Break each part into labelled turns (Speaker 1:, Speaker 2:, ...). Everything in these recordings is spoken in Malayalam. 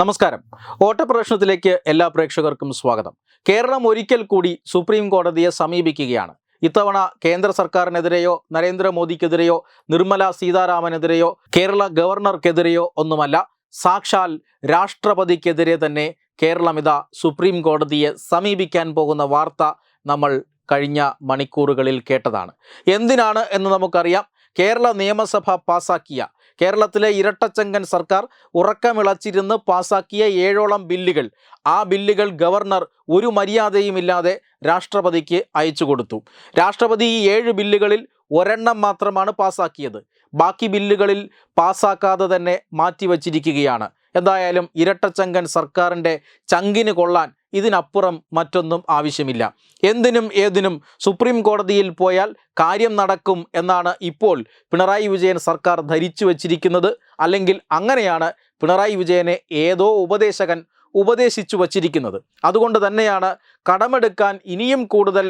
Speaker 1: നമസ്കാരം. ഓട്ടപ്രദർശനത്തിലേക്ക് എല്ലാ പ്രേക്ഷകർക്കും സ്വാഗതം. കേരളം ഒരിക്കൽ കൂടി സുപ്രീം കോടതിയെ സമീപിക്കുകയാണ്. ഇത്തവണ കേന്ദ്ര സർക്കാരിനെതിരെയോ നരേന്ദ്രമോദിക്കെതിരെയോ നിർമ്മല സീതാരാമനെതിരെയോ കേരള ഗവർണർക്കെതിരെയോ ഒന്നുമല്ല സാക്ഷാൽ രാഷ്ട്രപതിക്കെതിരെ തന്നെ കേരളം ഇതാ സുപ്രീം കോടതിയെ സമീപിക്കാൻ പോകുന്ന വാർത്ത നമ്മൾ കഴിഞ്ഞ മണിക്കൂറുകളിൽ കേട്ടതാണ്. എന്തിനാണ് എന്ന് നമുക്കറിയാം. കേരള നിയമസഭ പാസാക്കിയ കേരളത്തിലെ ഇരട്ടച്ചങ്കൻ സർക്കാർ ഉറക്കമിളച്ചിരുന്ന് പാസാക്കിയ ഏഴോളം ബില്ലുകൾ. ആ ബില്ലുകൾ ഗവർണർ ഒരു മര്യാദയുമില്ലാതെ രാഷ്ട്രപതിക്ക് അയച്ചു കൊടുത്തു. രാഷ്ട്രപതി ഈ ഏഴ് ബില്ലുകളിൽ ഒരെണ്ണം മാത്രമാണ് പാസാക്കിയത്. ബാക്കി ബില്ലുകളിൽ പാസാക്കാതെ തന്നെ മാറ്റിവച്ചിരിക്കുകയാണ്. എന്തായാലും ഇരട്ടച്ചങ്കൻ സർക്കാരിന്റെ ചങ്കിന് കൊള്ളാൻ ഇതിനപ്പുറം മറ്റൊന്നും ആവശ്യമില്ല. എന്തിനും ഏതിനും സുപ്രീം കോടതിയിൽ പോയാൽ കാര്യം നടക്കും എന്നാണ് ഇപ്പോൾ പിണറായി വിജയൻ സർക്കാർ ധരിച്ചു വച്ചിരിക്കുന്നത്. അല്ലെങ്കിൽ അങ്ങനെയാണ് പിണറായി വിജയനെ ഏതോ ഉപദേശകൻ ഉപദേശിച്ചു വച്ചിരിക്കുന്നത്. അതുകൊണ്ട് തന്നെയാണ് കടമെടുക്കാൻ ഇനിയും കൂടുതൽ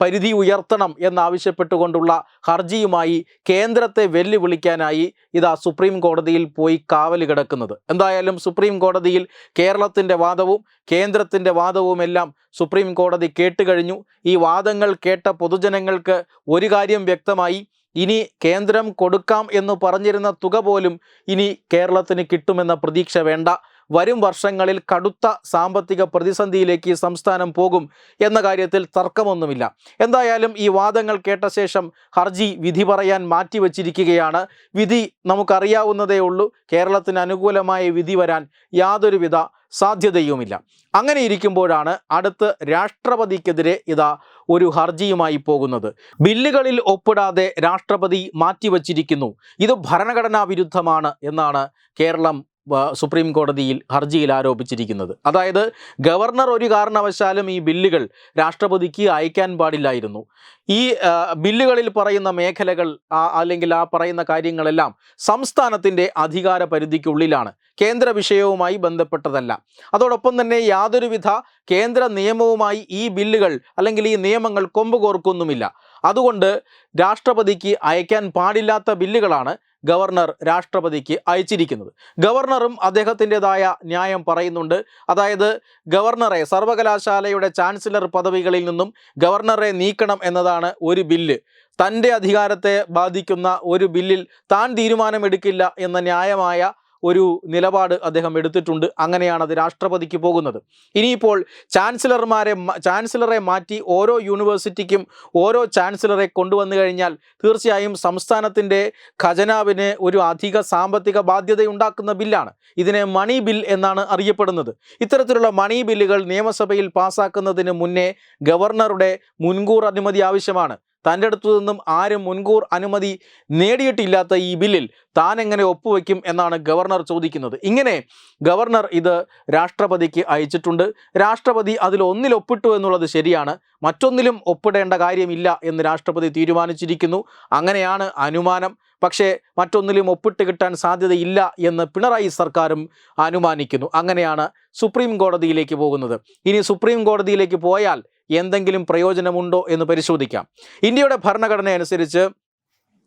Speaker 1: പരിധി ഉയർത്തണം എന്നാവശ്യപ്പെട്ടുകൊണ്ടുള്ള ഹർജിയുമായി കേന്ദ്രത്തെ വെല്ലുവിളിക്കാനായി ഇതാ സുപ്രീം കോടതിയിൽ പോയി കാവൽ കിടക്കുന്നത്. എന്തായാലും സുപ്രീം കോടതിയിൽ കേരളത്തിന്റെ വാദവും കേന്ദ്രത്തിന്റെ വാദവുമെല്ലാം സുപ്രീം കോടതി കേട്ടുകഴിഞ്ഞു. ഈ വാദങ്ങൾ കേട്ട പൊതുജനങ്ങൾക്ക് ഒരു കാര്യം വ്യക്തമായി. ഇനി കേന്ദ്രം കൊടുക്കാം എന്ന് പറഞ്ഞിരുന്ന തുക പോലും ഇനി കേരളത്തിന് കിട്ടുമെന്ന പ്രതീക്ഷ വേണ്ട. വരും വർഷങ്ങളിൽ കടുത്ത സാമ്പത്തിക പ്രതിസന്ധിയിലേക്ക് സംസ്ഥാനം പോകും എന്ന കാര്യത്തിൽ തർക്കമൊന്നുമില്ല. എന്തായാലും ഈ വാദങ്ങൾ കേട്ട ശേഷം ഹർജി വിധി പറയാൻ മാറ്റിവെച്ചിരിക്കുകയാണ്. വിധി നമുക്കറിയാവുന്നതേ ഉള്ളൂ. കേരളത്തിന് അനുകൂലമായ വിധി വരാൻ യാതൊരുവിധ സാധ്യതയുമില്ല. അങ്ങനെ ഇരിക്കുമ്പോഴാണ് അടുത്ത് രാഷ്ട്രപതിക്കെതിരെ ഇതാ ഒരു ഹർജിയുമായി പോകുന്നത്. ബില്ലുകളിൽ ഒപ്പിടാതെ രാഷ്ട്രപതി മാറ്റിവച്ചിരിക്കുന്നു. ഇത് ഭരണഘടനാ വിരുദ്ധമാണ് എന്നാണ് കേരളം സുപ്രീം കോടതിയിൽ ഹർജിയിൽ ആരോപിച്ചിരിക്കുന്നത്. അതായത് ഗവർണർ ഒരു കാരണവശാലും ഈ ബില്ലുകൾ രാഷ്ട്രപതിക്ക് അയക്കാൻ പാടില്ലായിരുന്നു. ഈ ബില്ലുകളിൽ പറയുന്ന മേഖലകൾ അല്ലെങ്കിൽ ആ പറയുന്ന കാര്യങ്ങളെല്ലാം സംസ്ഥാനത്തിന്റെ അധികാര പരിധിക്കുള്ളിലാണ്. കേന്ദ്ര വിഷയവുമായി ബന്ധപ്പെട്ടതല്ല. അതോടൊപ്പം തന്നെ യാതൊരുവിധ കേന്ദ്ര നിയമവുമായി ഈ ബില്ലുകൾ അല്ലെങ്കിൽ ഈ നിയമങ്ങൾ കൊമ്പ് കോർക്കൊന്നുമില്ല അതുകൊണ്ട് രാഷ്ട്രപതിക്ക് അയക്കാൻ പാടില്ലാത്ത ബില്ലുകളാണ് ഗവർണർ രാഷ്ട്രപതിക്ക് അയച്ചിരിക്കുന്നത്. ഗവർണറും അദ്ദേഹത്തിന്റെതായ ന്യായം പറയുന്നുണ്ട്. അതായത് ഗവർണറെ സർവകലാശാലയുടെ ചാൻസലർ പദവികളിൽ നിന്നും ഗവർണറെ നീക്കണം എന്നതാണ് ഒരു ബില്ല്. തന്റെ അധികാരത്തെ ബാധിക്കുന്ന ഒരു ബില്ലിൽ താൻ തീരുമാനമെടുക്കില്ല എന്ന ന്യായമായ ഒരു നിലപാട് അദ്ദേഹം എടുത്തിട്ടുണ്ട്. അങ്ങനെയാണ് അത് രാഷ്ട്രപതിക്ക് പോകുന്നത്. ഇനിയിപ്പോൾ ചാൻസലർമാരെ ചാൻസലറെ മാറ്റി ഓരോ യൂണിവേഴ്സിറ്റിക്കും ഓരോ ചാൻസലറെ കൊണ്ടുവന്നു കഴിഞ്ഞാൽ തീർച്ചയായും സംസ്ഥാനത്തിന്റെ ഖജനാവിന് ഒരു അധിക സാമ്പത്തിക ബാധ്യതയുണ്ടാക്കുന്ന ബില്ലാണ്. ഇതിനെ മണി ബിൽ എന്നാണ് അറിയപ്പെടുന്നത്. ഇത്തരത്തിലുള്ള മണി ബില്ലുകൾ നിയമസഭയിൽ പാസ്സാക്കുന്നതിന് മുന്നേ ഗവർണറുടെ മുൻകൂർ അനുമതി ആവശ്യമാണ്. തന്റെ അടുത്തു നിന്നും ആരും മുൻകൂർ അനുമതി നേടിയിട്ടില്ലാത്ത ഈ ബില്ലിൽ താൻ എങ്ങനെ ഒപ്പുവെക്കും എന്നാണ് ഗവർണർ ചോദിക്കുന്നത്. ഇങ്ങനെ ഗവർണർ ഇത് രാഷ്ട്രപതിക്ക് അയച്ചിട്ടുണ്ട്. രാഷ്ട്രപതി അതിൽ ഒന്നിൽ ഒപ്പിട്ടു എന്നുള്ളത് ശരിയാണ്. മറ്റൊന്നിലും ഒപ്പിടേണ്ട കാര്യമില്ല എന്ന് രാഷ്ട്രപതി തീരുമാനിച്ചിരിക്കുന്നു. അങ്ങനെയാണ് അനുമാനം. പക്ഷേ മറ്റൊന്നിലും ഒപ്പിട്ട് കിട്ടാൻ സാധ്യതയില്ല എന്ന് പിണറായി സർക്കാരും അനുമാനിക്കുന്നു. അങ്ങനെയാണ് സുപ്രീം കോടതിയിലേക്ക് പോകുന്നത്. ഇനി സുപ്രീം കോടതിയിലേക്ക് പോയാൽ എന്തെങ്കിലും പ്രയോജനമുണ്ടോ എന്ന് പരിശോധിക്കാം. ഇന്ത്യയുടെ ഭരണഘടന അനുസരിച്ച്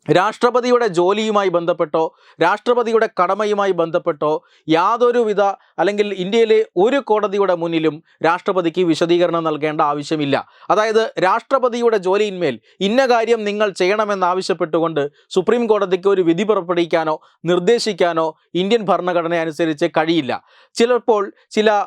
Speaker 1: രാഷ്ട്രപതിയുടെ ജോലിയുമായി ബന്ധപ്പെട്ടോ രാഷ്ട്രപതിയുടെ കടമയുമായി ബന്ധപ്പെട്ടോ യാതൊരുവിധ അല്ലെങ്കിൽ ഇന്ത്യയിലെ ഒരു കോടതിയുടെ മുന്നിലും രാഷ്ട്രപതിക്ക് വിശദീകരണം നൽകേണ്ട ആവശ്യമില്ല. അതായത് രാഷ്ട്രപതിയുടെ ജോലിയിന്മേൽ ഇന്ന കാര്യം നിങ്ങൾ ചെയ്യണമെന്നാവശ്യപ്പെട്ടുകൊണ്ട് സുപ്രീം കോടതിക്ക് ഒരു വിധി പുറപ്പെടുവിക്കാനോ നിർദ്ദേശിക്കാനോ ഇന്ത്യൻ ഭരണഘടന അനുസരിച്ച് കഴിയില്ല. ചിലപ്പോൾ ചില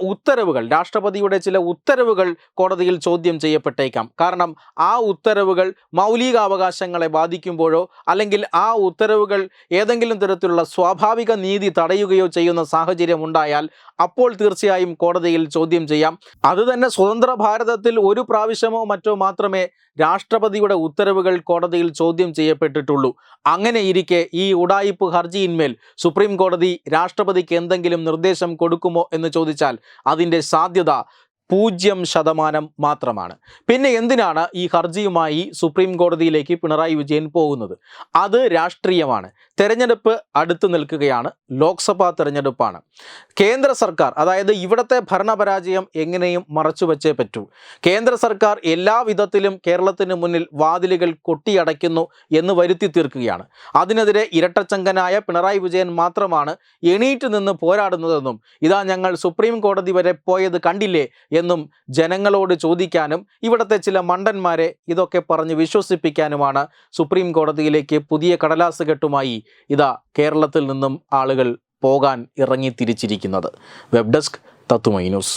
Speaker 1: ഉത്തരവുകൾ രാഷ്ട്രപതിയുടെ ചില ഉത്തരവുകൾ കോടതിയിൽ ചോദ്യം ചെയ്യപ്പെട്ടേക്കാം. കാരണം ആ ഉത്തരവുകൾ മൗലികാവകാശങ്ങളെ ബാധിക്കുമ്പോഴോ അല്ലെങ്കിൽ ആ ഉത്തരവുകൾ ഏതെങ്കിലും തരത്തിലുള്ള സ്വാഭാവിക നീതി തടയുകയോ ചെയ്യുന്ന സാഹചര്യം ഉണ്ടായാൽ അപ്പോൾ തീർച്ചയായും കോടതിയിൽ ചോദ്യം ചെയ്യാം. അതുതന്നെ സ്വതന്ത്ര ഭാരതത്തിൽ ഒരു പ്രാവശ്യമോ മറ്റോ മാത്രമേ രാഷ്ട്രപതിയുടെ ഉത്തരവുകൾ കോടതിയിൽ ചോദ്യം ചെയ്യപ്പെട്ടിട്ടുള്ളൂ. അങ്ങനെ ഇരിക്കെ ഈ ഉടായിപ്പ് ഹർജിയിന്മേൽ സുപ്രീം കോടതി രാഷ്ട്രപതിക്ക് എന്തെങ്കിലും നിർദ്ദേശം കൊടുക്കുമോ എന്ന് ചോദിച്ചാൽ അതിന്റെ സാധ്യത പൂജ്യം ശതമാനം മാത്രമാണ്. പിന്നെ എന്തിനാണ് ഈ ഹർജിയുമായി സുപ്രീം കോടതിയിലേക്ക് പിണറായി വിജയൻ പോകുന്നത്? അത് രാഷ്ട്രീയമാണ്. തെരഞ്ഞെടുപ്പ് അടുത്തു നിൽക്കുകയാണ്. ലോക്സഭാ തെരഞ്ഞെടുപ്പാണ്. കേന്ദ്ര സർക്കാർ അതായത് ഇവിടുത്തെ ഭരണപരാജയം എങ്ങനെയും മറച്ചു വച്ചേ പറ്റൂ. കേന്ദ്ര സർക്കാർ എല്ലാ വിധത്തിലും കേരളത്തിന് മുന്നിൽ വാതിലുകൾ കൊട്ടിയടയ്ക്കുന്നു എന്ന് വരുത്തി തീർക്കുകയാണ്. അതിനെതിരെ ഇരട്ടച്ചങ്കനായ പിണറായി വിജയൻ മാത്രമാണ് എണീറ്റ് നിന്ന് പോരാടുന്നതെന്നും ഇതാ ഞങ്ങൾ സുപ്രീം കോടതി വരെ പോയത് കണ്ടില്ലേ എന്നും ജനങ്ങളോട് ചോദിക്കാനും ഇവിടുത്തെ ചില മണ്ടന്മാരെ ഇതൊക്കെ പറഞ്ഞ് വിശ്വസിപ്പിക്കാനുമാണ് സുപ്രീം കോടതിയിലേക്ക് പുതിയ കടലാസ് കെട്ടുമായി ഇതാ കേരളത്തിൽ നിന്നും ആളുകൾ പോകാൻ ഇറങ്ങി തിരിച്ചിരിക്കുന്നത്. വെബ് ഡെസ്ക് തത്തുമൈ ന്യൂസ്.